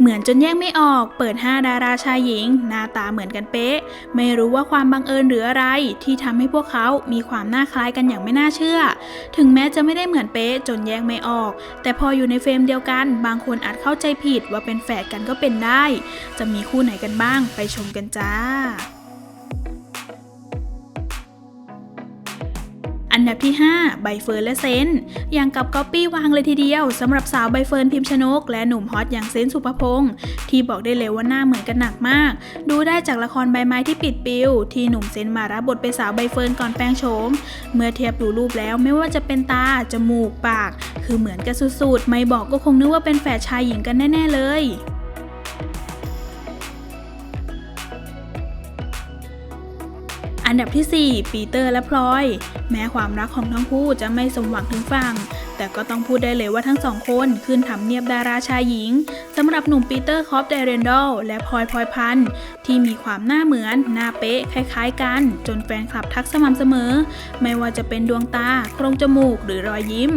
เหมือนจนแยกไม่ออก เปิด 5 ดาราชายหญิง หน้าตาเหมือนกันเป๊ะ ไม่รู้ว่าความบังเอิญหรืออะไร ที่ทำให้พวกเขามีความน่าคล้ายกันอย่างไม่น่าเชื่อ ถึงแม้จะไม่ได้เหมือนเป๊ะจนแยกไม่ออก แต่พออยู่ในเฟรมเดียวกัน บางคนอาจเข้าใจผิดว่าเป็นแฝดกันก็เป็นได้ จะมีคู่ไหนกันบ้างไปชมกันจ้า อันดับที่ 5 ใบเฟิร์นและเซนอย่างกับก๊อปปี้วางเลยทีเดียวสำหรับสาวใบเฟิร์นพิมพ์ชนก และหนุ่มฮอตอย่างเซนสุภพงศ์ที่บอกได้เลยว่าหน้าเหมือนกันหนักมาก ดูได้จากละครใบไม้ที่ปิดปิว ที่หนุ่มเซนมารับบทเป็นสาวใบเฟิร์นก่อนแปลงโฉมเมื่อเทียบดูรูปแล้วไม่ว่าจะเป็นตา จมูก ปาก คือเหมือนกันสุดๆไม่บอกก็คงนึกว่าเป็นแฝดชายหญิงกันแน่ ๆ เลย อันดับที่ 4 ปีเตอร์และพลอย แม้ความรักของทั้งคู่จะไม่สมหวังถึงฝั่ง แต่ก็ต้องพูดได้เลยว่าทั้งสองคนขึ้นทำเนียบดาราชายหญิงสำหรับหนุ่มปีเตอร์คอฟเดเรนดอลและพลอยพลอยพันธ์ที่มีความหน้าเหมือน หน้าเป๊ะ คล้ายๆกัน จนแฟนคลับทักสม่ำเสมอ ไม่ว่าจะเป็นดวงตา โครงจมูก หรือรอยยิ้ม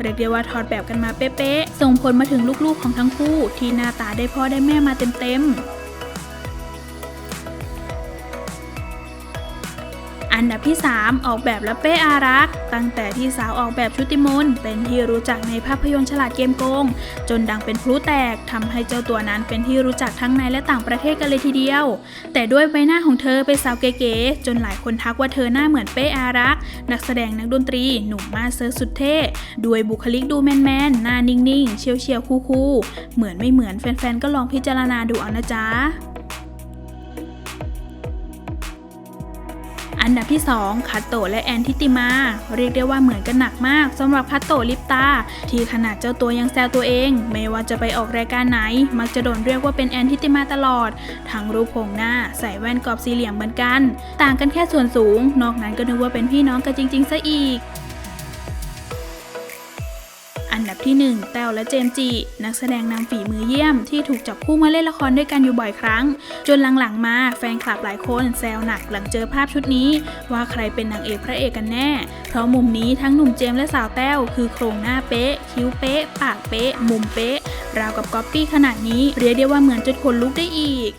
เรียกได้ว่าถอดแบบกันมาเป๊ะๆส่งผลมาถึงลูกๆของทั้งคู่ ที่หน้าตาได้พ่อได้แม่มาเต็มๆ อันดับที่ 3 ออกแบบและเป้อารักษ์ตั้งแต่ที่สาวออกแบบชุติมนเป็นที่รู้จักในภาพยนตร์ฉลาดเกมโกง จนดังเป็นพลุแตกทำให้เจ้าตัวนั้นเป็นที่รู้จักทั้งในและต่างประเทศกันเลยทีเดียว แต่ด้วยใบหน้าของเธอเป็นสาวเก๋ๆจนหลายคนทักว่าเธอหน้าเหมือนเป้อารักษ์นักแสดงนักดนตรีหนุ่มมาเซอร์สุดเท่ด้วยบุคลิกดูแมนๆหน้านิ่งๆเชียวๆคูลๆเหมือนไม่เหมือนแฟนๆก็ลองพิจารณาดูเอานะจ๊ะ อันดับที่ 2 คัตโตะและแอนทิติมา เรียกได้ว่าเหมือนกันหนักมากสำหรับคัตโตะลิปตา ที่ขนาดเจ้าตัวยังแซวตัวเอง ไม่ว่าจะไปออกรายการไหน มักจะโดนเรียกว่าเป็นแอนทิติมาตลอด ทั้งรูปโครงหน้า ใส่แว่นกรอบสี่เหลี่ยมเหมือนกัน ต่างกันแค่ส่วนสูง นอกนั้นก็นึกว่าเป็นพี่น้องกันจริงๆซะอีก อันดับที่ 1 แต้วและเจมจินักแสดงนำฝีมือเยี่ยมที่ถูกจับคู่มาเล่นละครด้วยกันอยู่บ่อยครั้ง จนหลังๆมาแฟนคลับหลายคนแซวหนักหลังเจอภาพชุดนี้ ว่าใครเป็นนางเอกพระเอกกันแน่ เพราะมุมนี้ทั้งหนุ่มเจมและสาวแต้วคือโครงหน้าเป๊ะ คิ้วเป๊ะ ปากเป๊ะ มุมเป๊ะ ราวกับก๊อปปี้ขนาดนี้เรียกได้ว่าเหมือนจนขนลุกได้อีก